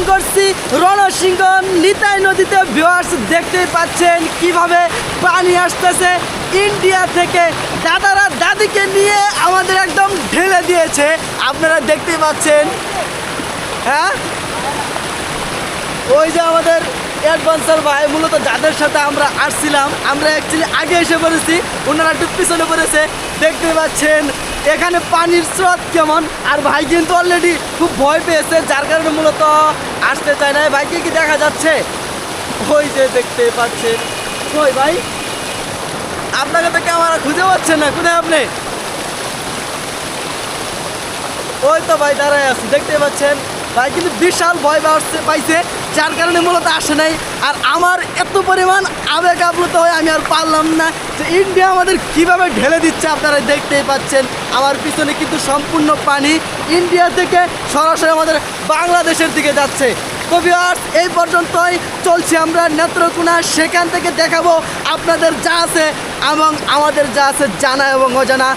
অবস্থান করছি। রণসিংহ নিতাই নদীতে ভিউয়ার্স দেখতেই পাচ্ছেন কীভাবে পানি আসতেছে। ইন্ডিয়া থেকে দাদারা দাদিকে নিয়ে আমাদের একদম ঢেলে দিয়েছে। আপনারা দেখতেই পাচ্ছেন। হ্যাঁ? ওই যে আমাদের অ্যাডভান্সার ভাই, মূলত যাদের সাথে আমরা আসছিলাম, আমরা অ্যাকচুয়ালি আগে এসে পড়েছি, ওনারা একটু পিছনে পড়েছে। দেখতে পাচ্ছেন এখানে পানির স্রোত কেমন? আর ভাই কিন্তু অলরেডি খুব ভয় পেয়েছে, যার কারণে মূলত আসতে চায় না ভাইকে কি দেখা যাচ্ছে? ওই যে দেখতে পাচ্ছেন। কই ভাই? আপনাকে তো ক্যামেরা খুঁজে পাচ্ছেন না, কোথায় আপনি? ওই তো ভাই, দাঁড়ায় আছে, দেখতে পাচ্ছেন? ভাই, কিন্তু বিশাল ভয় পাচ্ছে পাইছে, যার কারণে মূলত আসে নাই। আর আমার এত পরিমাণ আবেগ আপ্লুত হয়ে আমি আর পারলাম না যে ইন্ডিয়া আমাদের কীভাবে ঢেলে দিচ্ছে, আপনারা দেখতেই পাচ্ছেন। আমার পিছনে কিন্তু সম্পূর্ণ পানি ইন্ডিয়া থেকে সরাসরি আমাদের বাংলাদেশের দিকে যাচ্ছে। তো ভিউয়ার্স এই পর্যন্তই চলছি আমরা নেত্রকোনা, সেখান থেকে দেখাবো আপনাদের যা আছে এবং আমাদের যা আছে জানা এবং অজানা।